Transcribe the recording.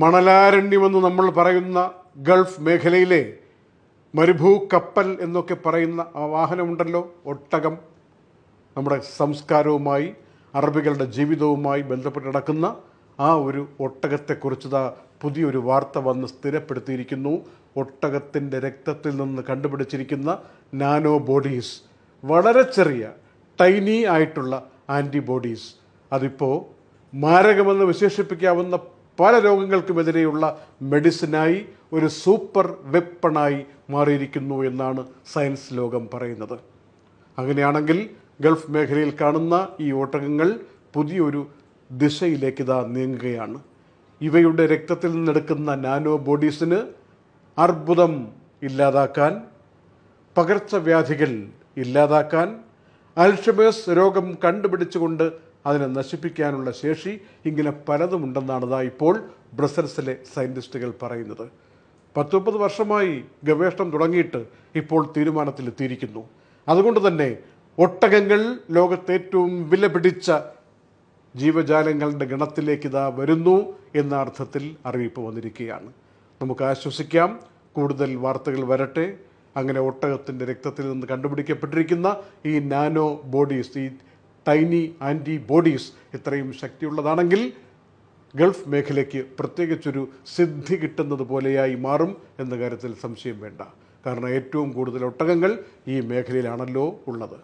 മണലാരണ്യമെന്ന് നമ്മൾ പറയുന്ന ഗൾഫ് മേഖലയിലെ മരുഭൂ കപ്പൽ എന്നൊക്കെ പറയുന്ന ആ വാഹനമുണ്ടല്ലോ ഒട്ടകം. നമ്മുടെ സംസ്കാരവുമായി അറബികളുടെ ജീവിതവുമായി ബന്ധപ്പെട്ട് നടക്കുന്ന ആ ഒരു ഒട്ടകത്തെക്കുറിച്ച് ദാ പുതിയൊരു വാർത്ത വന്ന് സ്ഥിരപ്പെടുത്തിയിരിക്കുന്നു. ഒട്ടകത്തിന്റെ രക്തത്തിൽ നിന്ന് കണ്ടുപിടിച്ചിരിക്കുന്ന നാനോ ബോഡീസ് വളരെ ചെറിയ ടൈനി ആയിട്ടുള്ള ആന്റിബോഡീസ് അതിപ്പോൾ മാരകമെന്ന് വിശേഷിപ്പിക്കാവുന്ന പല രോഗങ്ങൾക്കുമെതിരെയുള്ള മെഡിസിനായി ഒരു സൂപ്പർ വെപ്പണായി മാറിയിരിക്കുന്നു എന്നാണ് സയൻസ് ലോകം പറയുന്നത്. അങ്ങനെയാണെങ്കിൽ ഗൾഫ് മേഖലയിൽ കാണുന്ന ഈ ഓട്ടകങ്ങൾ പുതിയൊരു ദിശയിലേക്ക് ഇതാ നീങ്ങുകയാണ്. ഇവയുടെ രക്തത്തിൽ നിന്നെടുക്കുന്ന നാനോ ബോഡീസിന് അർബുദം ഇല്ലാതാക്കാൻ പകർച്ചവ്യാധികൾ ഇല്ലാതാക്കാൻ അൽഷമേഴ്സ് രോഗം കണ്ടുപിടിച്ചുകൊണ്ട് അതിനെ നശിപ്പിക്കാനുള്ള ശേഷി ഇങ്ങനെ പലതുമുണ്ടെന്നാണ് ഇതാ ഇപ്പോൾ ബ്രസൽസിലെ സയന്റിസ്റ്റുകൾ പറയുന്നത്. പത്തൊമ്പത് വർഷമായി ഗവേഷണം തുടങ്ങിയിട്ട് ഇപ്പോൾ തീരുമാനത്തിലെത്തിയിരിക്കുന്നു. അതുകൊണ്ട് തന്നെ ഒട്ടകങ്ങൾ ലോകത്തെ ഏറ്റവും വിലപിടിച്ച ജീവജാലങ്ങളുടെ ഗണത്തിലേക്ക് ഇതാ വരുന്നു എന്ന അർത്ഥത്തിൽ അറിയിപ്പ് വന്നിരിക്കുകയാണ്. നമുക്ക് ആശ്വസിക്കാം. കൂടുതൽ വാർത്തകൾ വരട്ടെ. അങ്ങനെ ഒട്ടകത്തിന്റെ രക്തത്തിൽ നിന്ന് കണ്ടുപിടിക്കപ്പെട്ടിരിക്കുന്ന ഈ നാനോ ബോഡീസ് ഈ ടൈനി ആന്റി ബോഡീസ് ഇത്രയും ശക്തിയുള്ളതാണെങ്കിൽ ഗൾഫ് മേഖലയ്ക്ക് പ്രത്യേകിച്ചൊരു സിദ്ധി കിട്ടുന്നത് പോലെയായി മാറും എന്ന കാര്യത്തിൽ സംശയം വേണ്ട. കാരണം ഏറ്റവും കൂടുതൽ ഒട്ടകങ്ങൾ ഈ മേഖലയിലാണല്ലോ ഉള്ളത്.